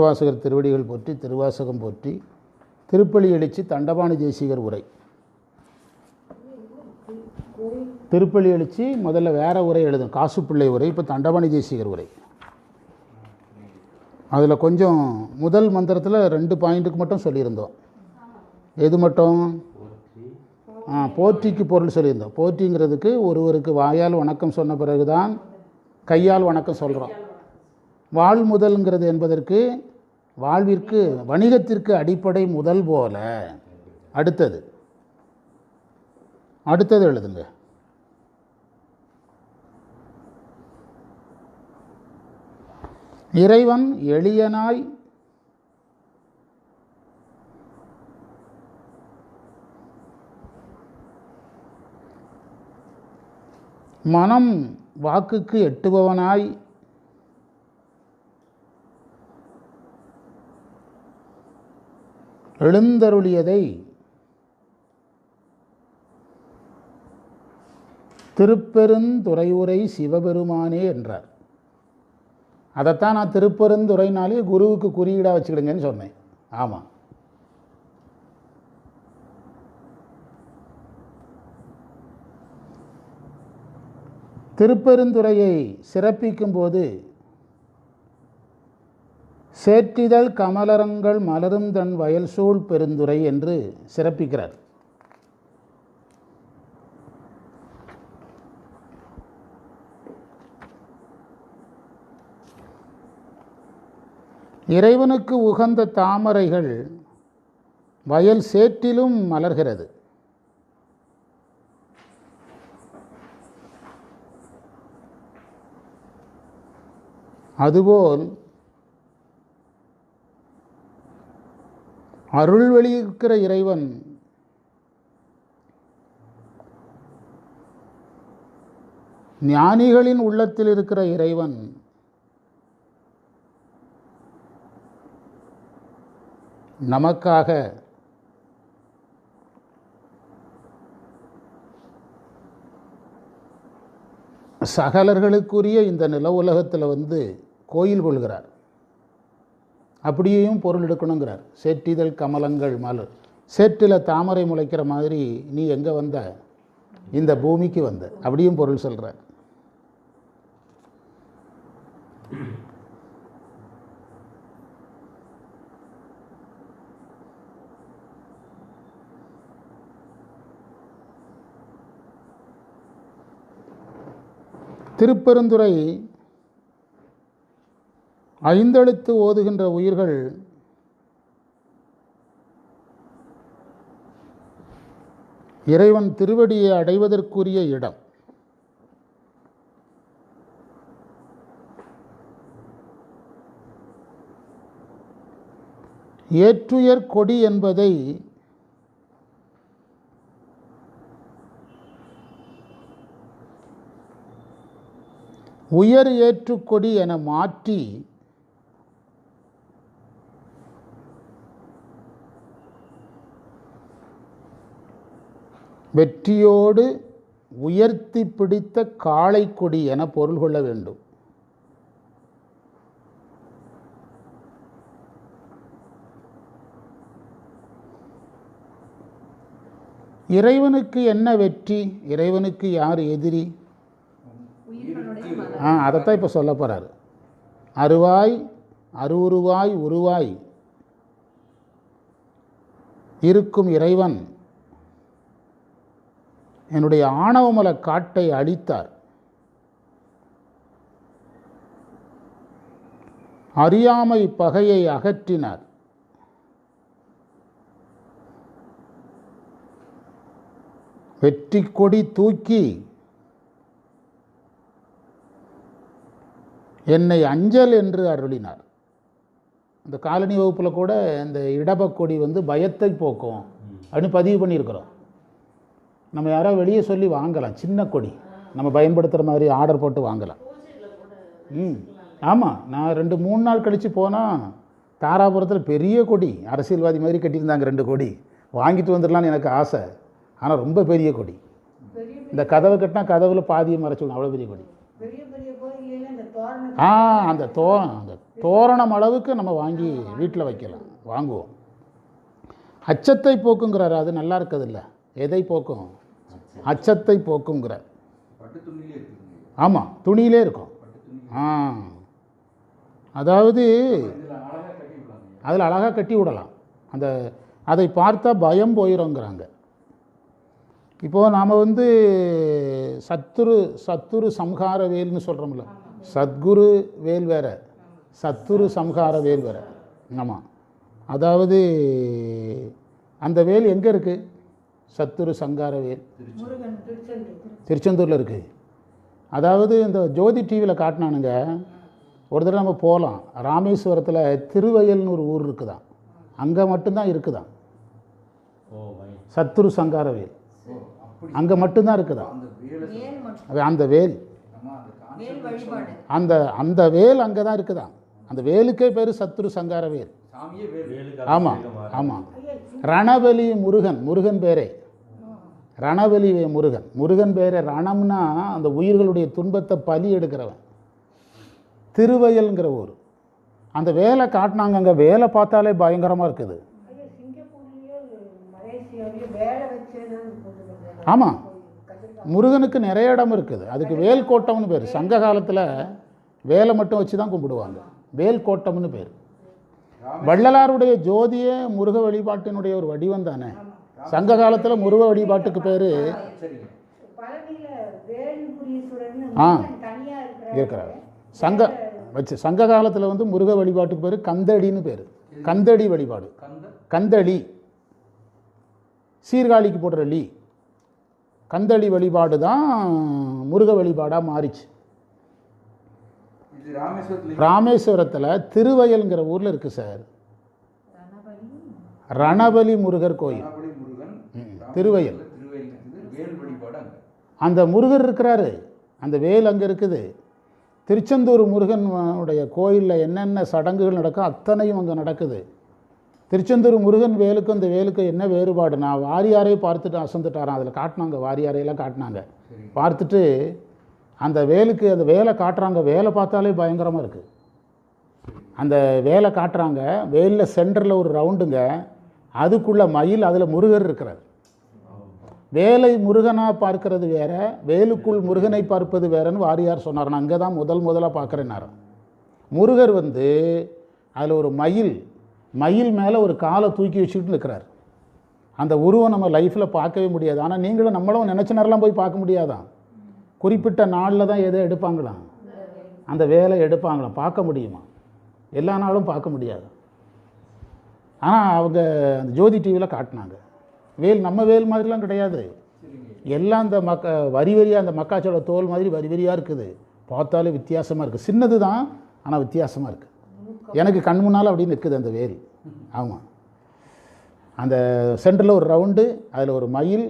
திருவாசகர் திருவடிகள் போற்றி திருவாசகம் போற்றி திருப்பலி எழுச்சி தண்டபாணி தேசிகர் உரை. திருப்பலி எழுச்சி முதல்ல வேற உரை எழுதும் காசுப்பிள்ளை உரை இப்போ தண்டபாணி தேசிகர் உரை. அதில் கொஞ்சம் முதல் மந்திரத்தில் ரெண்டு பாயிண்ட்டுக்கு மட்டும் சொல்லியிருந்தோம். எது மட்டும்? ஆ போற்றிக்கு பொருள் சொல்லியிருந்தோம். போற்றிங்கிறதுக்கு ஒருவருக்கு வாயால் வணக்கம் சொன்ன பிறகுதான் கையால் வணக்கம் சொல்கிறோம் வாழ் முதல்ங்கிறது என்பதற்கு வாழ்விற்கு வணிகத்திற்கு அடிப்படை முதல் போல அடுத்தது. அடுத்தது எழுதுங்க. இறைவன் எளியனாய் மனம் வாக்குக்கு எட்டுபவனாய் எழுந்தருளியதை திருப்பெருந்துறையுரை சிவபெருமானே என்றார். அதைத்தான் நான் திருப்பெருந்துறைனாலே குருவுக்கு குறியீடாக வச்சுக்கிடுங்கன்னு சொன்னேன். ஆமாம் திருப்பெருந்துறையை சிறப்பிக்கும்போது சேற்றிதழ் கமலரங்கள் மலரும் தன் வயல் சூழ் பெருந்துரை என்று சிறப்பிக்கிறார். இறைவனுக்கு உகந்த தாமரைகள் வயல் சேற்றிலும் மலர்கிறது. அதுபோல் அருள் வெளியிருக்கிற இறைவன். ஞானிகளின் உள்ளத்தில் இருக்கிற இறைவன். நமக்காக. சகலர்களுக்குரிய இந்த நில உலகத்தில் வந்து கோயில் கொள்கிறார். அப்படியும் பொருள் எடுக்கணுங்கிறார். செட்டிதழ் கமலங்கள் மலர். சேற்றில் தாமரை முளைக்கிற மாதிரி நீ எங்கே வந்த? இந்த பூமிக்கு வந்த. அப்படியும் பொருள் சொல்கிற திருப்பெருந்துறை ஐந்தெழுத்து ஓதுகின்ற உயிர்கள் இறைவன் திருவடியை அடைவதற்குரிய இடம். ஏற்றுயர் கொடி என்பதை உயர் ஏற்றுக்கொடி என மாற்றி வெற்றியோடு உயர்த்தி பிடித்த காளை கொடி என பொருள் கொள்ள வேண்டும். இறைவனுக்கு என்ன வெற்றி? இறைவனுக்கு யார் எதிரி? ஆ அதைத்தான் இப்போ சொல்ல போகிறாரு அருவாய் அருவுருவாய் உருவாய். இருக்கும் இறைவன். என்னுடைய ஆணவமல காட்டை அழித்தார். அறியாமை பகையை அகற்றினார். வெற்றி கொடி தூக்கி என்னை அஞ்சல் என்று அருளினார். இந்த காலனி வகுப்பில் கூட இந்த இடபக்கொடி வந்து பயத்தை போக்கும் அப்படின்னு பதிவு பண்ணியிருக்கிறோம். நம்ம யாரோ வெளியே சொல்லி வாங்கலாம் சின்ன கொடி. நம்ம பயன்படுத்துகிற மாதிரி ஆர்டர் போட்டு வாங்கலாம். ம். ஆமாம் நான் ரெண்டு மூணு நாள் கழித்து போனால் தாராபுரத்தில் பெரிய கொடி அரசியல்வாதி மாதிரி கட்டியிருந்தாங்க ரெண்டு கொடி. வாங்கிட்டு வந்துடலான்னு எனக்கு ஆசை. ஆனால் ரொம்ப பெரிய கொடி. இந்த கதவை கட்டினா கதவுல பாதியை மறைச்சிடும் அவ்வளோ பெரிய கொடி. ஆ அந்த தோ அந்த தோரணம் அளவுக்கு நம்ம வாங்கி வீட்டில் வைக்கலாம். வாங்குவோம். அச்சத்தை போக்குங்கிறாரு. அது நல்லா இருக்குதுல்ல எதை போக்கும்? அச்சத்தை போக்குங்கிற ஆமாம் துணியிலே இருக்கும். ஆ. அதாவது அதில் அழகாக கட்டி விடலாம். அந்த அதை பார்த்தா பயம் போயிடுங்கிறாங்க இப்போது நாம் வந்து சத்துரு சத்துரு சம்ஹார வேல்னு சொல்கிறோம்ல சத்குரு வேல் வேற சத்துரு சம்ஹார வேல் வேற. ஆமாம் அதாவது அந்த வேல் எங்கே இருக்குது சத்துரு சங்கார வேல் முருகன் திருச்செந்தூர். திருச்செந்தூரில் இருக்குது அதாவது இந்த ஜோதி டிவியில் காட்டினானுங்க. ஒரு தடவை நம்ம போகலாம் ராமேஸ்வரத்தில் திருவயல்னு ஒரு ஊர் இருக்குதாம். அங்கே மட்டும்தான் இருக்குதாம். ஓ வை. சத்துரு சங்காரவேல். அங்கே மட்டும்தான் இருக்குதாம். அந்த வேலை வேல் மட்டும். அது அந்த வேல். அந்த வேல் கான்செப்ட் வழிபாடு. அந்த அந்த வேல் அங்கே தான் இருக்குதாம். அந்த வேலுக்கே பேர் சத்துரு சங்காரவேல். சாமியே வேல். ஆமாம் ஆமாம் ரணபலி முருகன் முருகன் பேரே. ரணபலி முருகன். முருகன் பேரே ரணம்னா அந்த உயிர்களுடைய துன்பத்தை பலி எடுக்கிறவன். திருவயல்ங்கிற ஊர். அந்த வேலை காட்டினாங்க அங்கே வேலை பார்த்தாலே பயங்கரமாக இருக்குது. ஆமாம் முருகனுக்கு நிறைய இடம் இருக்குது. அதுக்கு வேல் கோட்டம்னு பேர். சங்க காலத்தில் வேலை மட்டும் வச்சு தான் கும்பிடுவாங்க. வேல் கோட்டம்னு பேர். வள்ளலாருடைய ஜோதியே முருக வழிபாட்டினுடைய ஒரு வடிவம் தானே? சங்க காலத்தில் முருக வழிபாட்டுக்கு பேர் ஆ. இருக்கிறார். சங்க வச்சு சங்க காலத்தில் வந்து முருக வழிபாட்டுக்கு பேர் கந்தடின்னு பேர். கந்தடி வழிபாடு. கந்த? கந்தளி. சீர்காழிக்கு போடுற லீ. கந்தளி வழிபாடு தான் முருக வழிபாடாக மாறிச்சு. ராமேஸ்வரத்தில் திருவயல்ங்கிற ஊரில் இருக்குது சார். ரணபலி முருகர் கோயில். திருவயல். அந்த முருகர் இருக்கிறாரு. அந்த வேல் அங்கே இருக்குது. திருச்செந்தூர் முருகன் உடைய கோயிலில் என்னென்ன சடங்குகள் நடக்கும் அத்தனையும் அங்கே நடக்குது. திருச்செந்தூர் முருகன் வேலுக்கும் அந்த வேலுக்கும் என்ன வேறுபாடு நான் வாரியாரே பார்த்துட்டு அசந்துட்டாராம். அதில் காட்டினாங்க வாரியாரையெல்லாம் காட்டினாங்க. பார்த்துட்டு அந்த வேலுக்கு அந்த வேலை காட்டுறாங்க வேலை பார்த்தாலே பயங்கரமாக இருக்குது அந்த வேலை காட்டுறாங்க வேலில் சென்டரில் ஒரு ரவுண்டுங்க அதுக்குள்ளே மயில் அதில் முருகர் இருக்கிறார். வேலை முருகனாக பார்க்கறது வேற வேலுக்குள் முருகனை பார்ப்பது வேறன்னு வாரியார் சொன்னார். நான் அங்கே தான் முதல் முதலாக பார்க்குறேன்னாரு முருகர் வந்து அதில் ஒரு மயில் மயில் மேலே ஒரு காலை தூக்கி வச்சுக்கிட்டு நிற்கிறார் அந்த உருவம் நம்ம லைஃப்பில் பார்க்கவே முடியாது. ஆனால் நீங்களும் நம்மளும் நினச்ச நேரம்லாம் போய் பார்க்க முடியாதான். குறிப்பிட்ட நாளில் தான் எதை எடுப்பாங்களாம்? அந்த வேலை எடுப்பாங்களாம். பார்க்க முடியுமா? எல்லா நாளும் பார்க்க முடியாது. ஆனால் அவங்க அந்த ஜோதி டிவியில் காட்டினாங்க. வேல் நம்ம வேல் மாதிரிலாம் கிடையாது. எல்லாம் அந்த மக்க வரி வரியாக அந்த மக்காச்சோட தோல் மாதிரி வரி வரியாக இருக்குது. பார்த்தாலே வித்தியாசமாக இருக்குது சின்னது தான் ஆனால் வித்தியாசமாக இருக்குது எனக்கு கண் முன்னால் அப்படி நிற்குது அந்த வேல். ஆமாம் அந்த சென்டரில் ஒரு ரவுண்டு அதில் ஒரு மயில்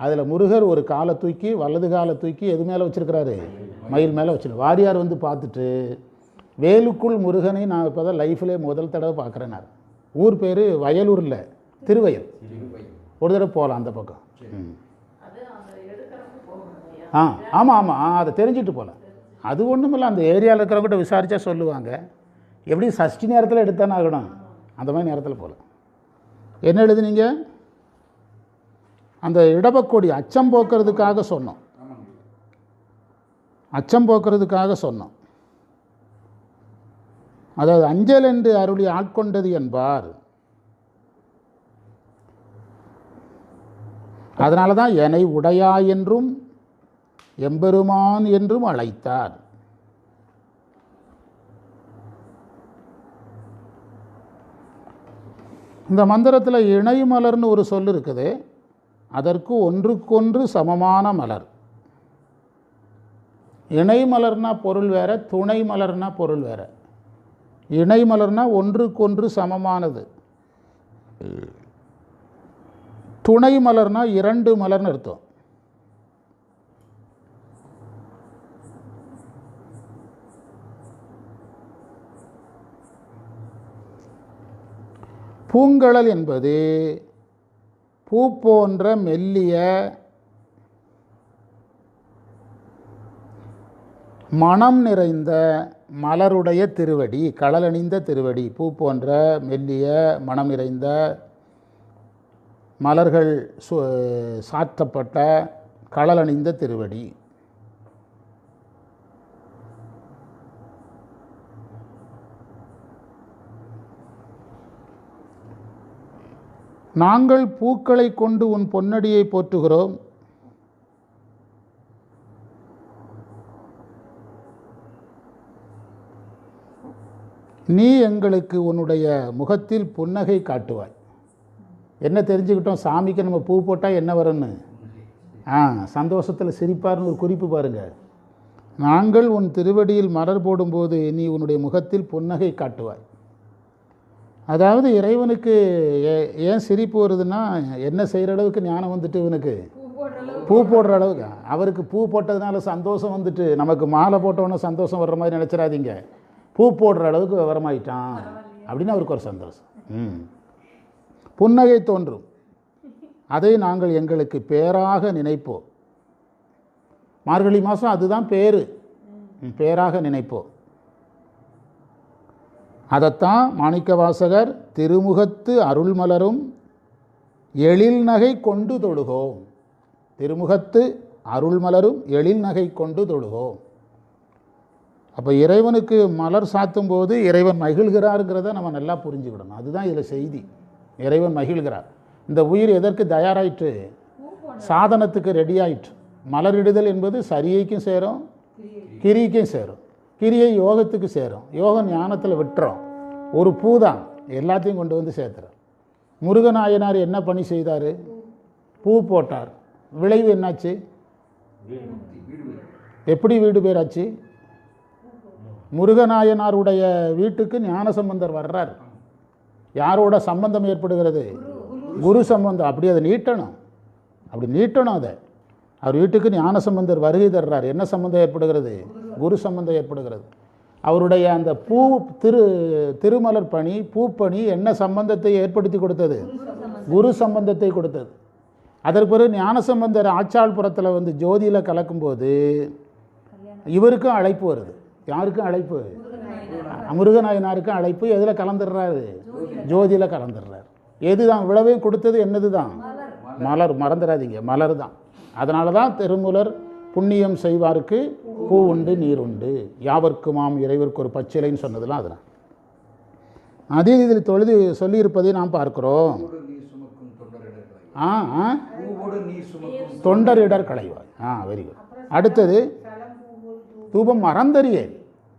அதில் முருகர் ஒரு காலை தூக்கி வலது காலை தூக்கி எது மேலே வச்சுருக்கிறாரு? மயில் மேலே வச்சுரு. வாரியார் வந்து பார்த்துட்டு வேலுக்குள் முருகனை நான் இப்போ தான் லைஃப்லேயே முதல் தடவை பார்க்குறேன் நான். ஊர் பேர் வயலூரில் திருவயல். ஒரு தடவை போகலாம் அந்த பக்கம். ம். ஆ ஆமாம் ஆமாம் ஆ அதை தெரிஞ்சுட்டு போகலாம் அது ஒன்றுமில்ல அந்த ஏரியாவில் இருக்கிறவங்ககிட்ட விசாரித்தா சொல்லுவாங்க. எப்படி சஷ்டி நேரத்தில் எடுத்தானே ஆகணும். அந்த மாதிரி நேரத்தில் போகலாம் என்ன எழுதுனீங்க? அந்த இடபக்கோடி அச்சம் போக்குறதுக்காக சொன்னோம். அச்சம் போக்குறதுக்காக சொன்னோம். அதாவது அஞ்சல் என்று அருளி ஆட்கொண்டது என்பார். அதனால தான் என்னை உடையா என்றும் எம்பெருமான் என்றும் அழைத்தார். இந்த மந்திரத்தில் இணைமலர்னு ஒரு சொல் இருக்குது. அதற்கு ஒன்றுக்கொன்று சமமான மலர். இணை மலர்னா பொருள் வேற துணை மலர்னா பொருள் வேற. இணை மலர்னா ஒன்றுக்கொன்று சமமானது. துணை மலர்னா இரண்டு மலர்னு அர்த்தம். பூங்கழல் என்பது பூ போன்ற மெல்லிய மனம் நிறைந்த மலருடைய திருவடி களலணிந்த திருவடி பூ போன்ற மெல்லிய மனம் நிறைந்த மலர்கள் சு சாற்றப்பட்ட களலணிந்த திருவடி. நாங்கள் பூக்களை கொண்டு உன் பொன்னடியை போற்றுகிறோம். நீ எங்களுக்கு உன்னுடைய முகத்தில் புன்னகை காட்டுவாய். என்ன தெரிஞ்சுக்கிட்டோம்? சாமிக்கு நம்ம பூ போட்டால் என்ன வரும்னு ஆ சந்தோஷத்தில் சிரிப்பார்னு ஒரு குறிப்பு பாருங்கள் நாங்கள் உன் திருவடியில் மலர் போடும்போது நீ உன்னுடைய முகத்தில் புன்னகை காட்டுவாய். அதாவது இறைவனுக்கு ஏ- ஏன் சிரிப்பு வருதுன்னா என்ன செய்கிற அளவுக்கு ஞானம் வந்துட்டு இவனுக்கு? பூ போடுற அளவுக்கு. அவருக்கு பூ போட்டதுனால சந்தோஷம் வந்துட்டு நமக்கு மாலை போட்டவொன்னே சந்தோஷம் வர்ற மாதிரி நினச்சிடாதீங்க. பூ போடுற அளவுக்கு விவரமாயிட்டான் அப்படின்னு அவருக்கு ஒரு சந்தோஷம். ம். புன்னகை தோன்றும். அதை நாங்கள் எங்களுக்கு பேராக நினைப்போம். மார்கழி மாதம் அதுதான் பேர். பேராக நினைப்போம். அதைத்தான் மாணிக்கவாசகர் திருமுகத்து அருள்மலரும் எழில் நகை கொண்டு தொழுகோம் திருமுகத்து அருள்மலரும் எழில் நகை கொண்டு தொழுகோம் அப்போ இறைவனுக்கு மலர் சாத்தும் போது இறைவன் மகிழ்கிறாருங்கிறத நம்ம நல்லா புரிஞ்சுக்கிடணும். அதுதான் இதில் செய்தி. இறைவன் மகிழ்கிறார். இந்த உயிர் எதற்கு தயாராயிற்று? சாதனத்துக்கு ரெடி ஆயிற்று மலரிடுதல் என்பது சரியைக்கும் சேரும் கிரிக்கும் சேரும். கிரியை யோகத்துக்கு சேரும். யோகம் ஞானத்தில் விட்டுறோம். ஒரு பூ தான் எல்லாத்தையும் கொண்டு வந்து சேர்த்துறோம் முருகநாயனார் என்ன பணி செய்தார்? பூ போட்டார். விளைவு என்னாச்சு? எப்படி வீடு பேராச்சு? முருகநாயனாருடைய வீட்டுக்கு ஞானசம்பந்தர் வர்றார். யாரோட சம்பந்தம் ஏற்படுகிறது? குரு சம்பந்தம் அப்படி அதை நீட்டணும். அப்படி நீட்டணும் அதை. அவர் வீட்டுக்கு ஞானசம்பந்தர் வருகை தர்றார். என்ன சம்பந்தம் ஏற்படுகிறது? குரு சம்பந்தம் ஏற்படுகிறது. அவருடைய அந்த பூ திரு திருமலர் பணி பூப்பணி என்ன சம்பந்தத்தை ஏற்படுத்தி கொடுத்தது? குரு சம்பந்தத்தை கொடுத்தது. அதற்கு பிறகு ஞானசம்பந்தர் ஆச்சாள்புரத்தில் வந்து ஜோதியில் கலக்கும்போது இவருக்கும் அழைப்பு வருது. யாருக்கும் அழைப்பு? முருகநாயனாருக்கும் அழைப்பு. எதில் கலந்துடுறாரு? ஜோதியில் கலந்துடுறாரு. எதுதான்? விழவையும் கொடுத்தது என்னது தான் மலர். மறந்துடாதீங்க. மலர் தான் அதனால தான் திருமூலர் புண்ணியம் செய்வாருக்கு பூ உண்டு நீர் உண்டு. யாவர்க்குமாம் இறைவருக்கு ஒரு பச்சிலைன்னு சொன்னதெல்லாம் அதுதான் அதே இதில் தொழுது சொல்லியிருப்பதை நாம் பார்க்கிறோம். ஆ தொண்டரிடர் களைவாய். ஆ வெரி குட் அடுத்தது தூபம் மறந்தறியேன்.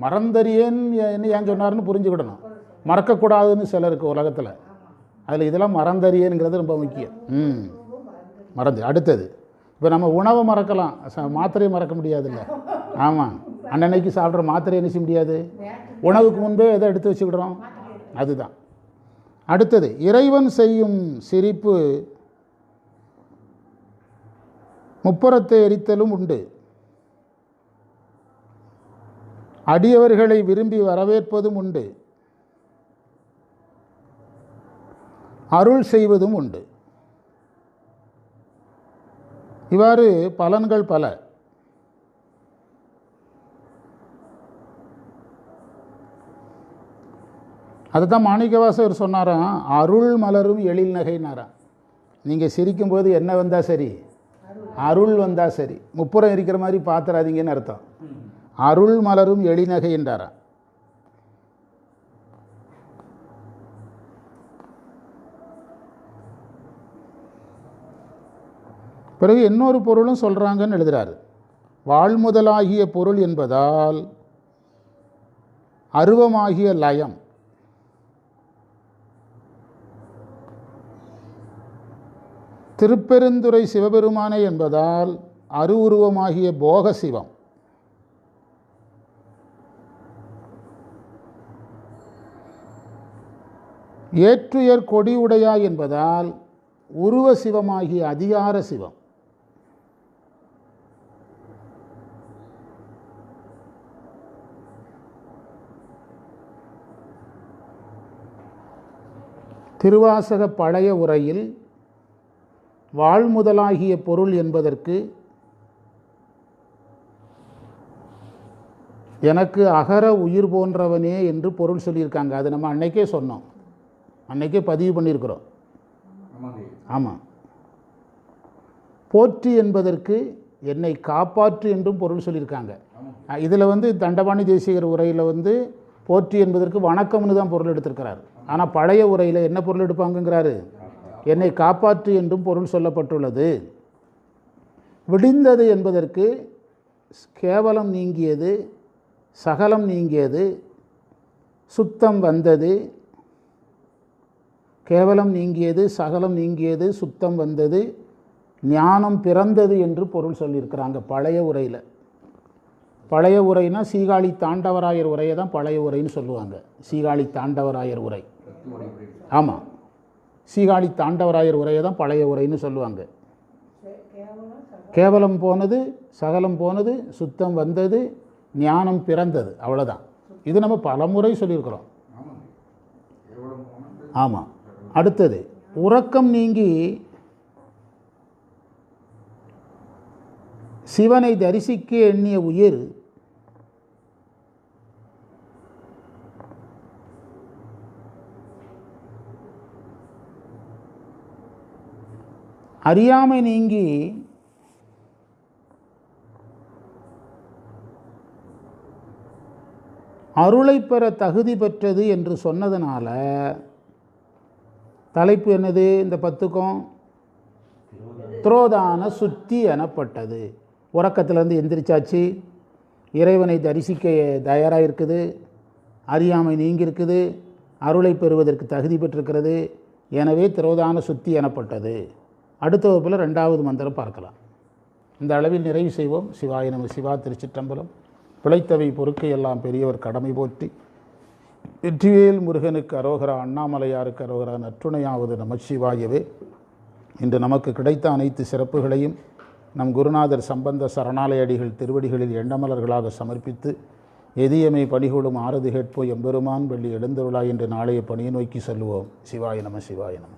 மறந்தறியேன் என்ன ஏன் சொன்னார்னு புரிஞ்சுக்கிடணும். மறக்கக்கூடாதுன்னு சிலருக்கு உலகத்தில். அதில் இதெல்லாம் மறந்தறியேங்கிறது ரொம்ப முக்கியம். ம். மறந்து அடுத்தது இப்போ நம்ம உணவை மறக்கலாம். மாத்திரையை மறக்க முடியாதுல்ல. ஆமாம் அன்னன்னைக்கு சாப்பிட்ற மாத்திரை என்ன செய்ய முடியாது? உணவுக்கு முன்பே எதை எடுத்து வச்சுக்கிடுறோம்? அதுதான். அடுத்தது இறைவன் செய்யும் சிரிப்பு. முப்புறத்தை எரித்தலும் உண்டு. அடியவர்களை விரும்பி வரவேற்பதும் உண்டு. அருள் செய்வதும் உண்டு. இவ்வாறு பலன்கள் பல. அதுதான் மாணிக்கவாசகர் சொன்னாராம் அருள் மலரும் எழில் நகைனாராம் நீங்கள் சிரிக்கும்போது என்ன வந்தால் சரி? அருள் வந்தால் சரி. முப்புறம் இருக்கிற மாதிரி பார்த்துறாதீங்கன்னு அர்த்தம். அருள் மலரும் எழிநகை என்றாராம் பிறகு இன்னொரு பொருளும் சொல்கிறாங்கன்னு எழுதுறாரு. வாழ்முதலாகிய பொருள் என்பதால் அருவமாகிய லயம் திருப்பெருந்துறை சிவபெருமானை என்பதால் அருவுருவமாகிய போக சிவம் ஏற்றுயர் கொடியுடையா என்பதால் உருவ சிவமாகிய அதிகார சிவம். திருவாசக பழைய உரையில் வாழ்முதலாகிய பொருள் என்பதற்கு எனக்கு அகர உயிர் போன்றவனே என்று பொருள் சொல்லியிருக்காங்க. அது நம்ம அன்னைக்கே சொன்னோம். அன்னைக்கே பதிவு பண்ணியிருக்கிறோம். ஆமாம் போற்றி என்பதற்கு என்னை காப்பாற்று என்றும் பொருள் சொல்லியிருக்காங்க. இதில் வந்து தண்டபாணி தேசிகர் உரையில் வந்து போற்றி என்பதற்கு வணக்கம்னு தான் பொருள் எடுத்திருக்கிறார். ஆனால் பழைய உரையில் என்ன பொருள் எடுப்பாங்கங்கிறாரு? என்னை காப்பாற்று என்றும் பொருள் சொல்லப்பட்டுள்ளது. விடிந்தது என்பதற்கு கேவலம் நீங்கியது சகலம் நீங்கியது சுத்தம் வந்தது. கேவலம் நீங்கியது சகலம் நீங்கியது சுத்தம் வந்தது ஞானம் பிறந்தது என்று பொருள் சொல்லியிருக்கிறாங்க பழைய உரையில். பழைய உரைனா சீகாழி தாண்டவராயர் உரையை தான் பழைய உரைன்னு சொல்லுவாங்க. சீகாழி தாண்டவராயர் உரை. உரை ஆமாம் சீகாழி தாண்டவராயர் உரையை தான் பழைய உரைன்னு சொல்லுவாங்க. கேவலம் போனது சகலம் போனது சுத்தம் வந்தது ஞானம் பிறந்தது அவ்வளோதான் இது நம்ம பலமுறை சொல்லியிருக்கிறோம். ஆமாம் அடுத்தது உறக்கம் நீங்கி சிவனை தரிசிக்க எண்ணிய உயிர் அறியாமை நீங்கி அருளை பெற தகுதி பெற்றது என்று சொன்னதுனால தலைப்பு என்னது? இந்த பத்துக்கும்? துரோதான சுத்தி எனப்பட்டது. உறக்கத்திலேருந்து எந்திரிச்சாச்சு. இறைவனை தரிசிக்க தயாராக இருக்குது அறியாமை நீங்கியிருக்குது. அருளை பெறுவதற்கு தகுதி பெற்றிருக்கிறது. எனவே திரோதான சுத்தி எனப்பட்டது. அடுத்த வகுப்பில் ரெண்டாவது மந்திரம் பார்க்கலாம். இந்த அளவில் நிறைவு செய்வோம். சிவாய நம சிவா திருச்சிற்றம்பலம். பிழைத்தவை பொறுக்கை எல்லாம் பெரியவர் கடமை போற்றி. வெற்றிவேல் முருகனுக்கு அரோகரா அண்ணாமலையாருக்கு அரோகரா நற்றுணையாவது நமச்சிவாயவே. இன்று நமக்கு கிடைத்த அனைத்து சிறப்புகளையும் நம் குருநாதர் சம்பந்த சரணாலயடிகள் திருவடிகளில் எண்ணமலர்களாக சமர்ப்பித்து எதியமை பணிகொடும் ஆரது கேட்போ எம்பெருமான் வெள்ளி எழுந்தருளாய் என்று நாளைய பணியை நோக்கி செல்லுவோம் சிவாய நம சிவாய நம.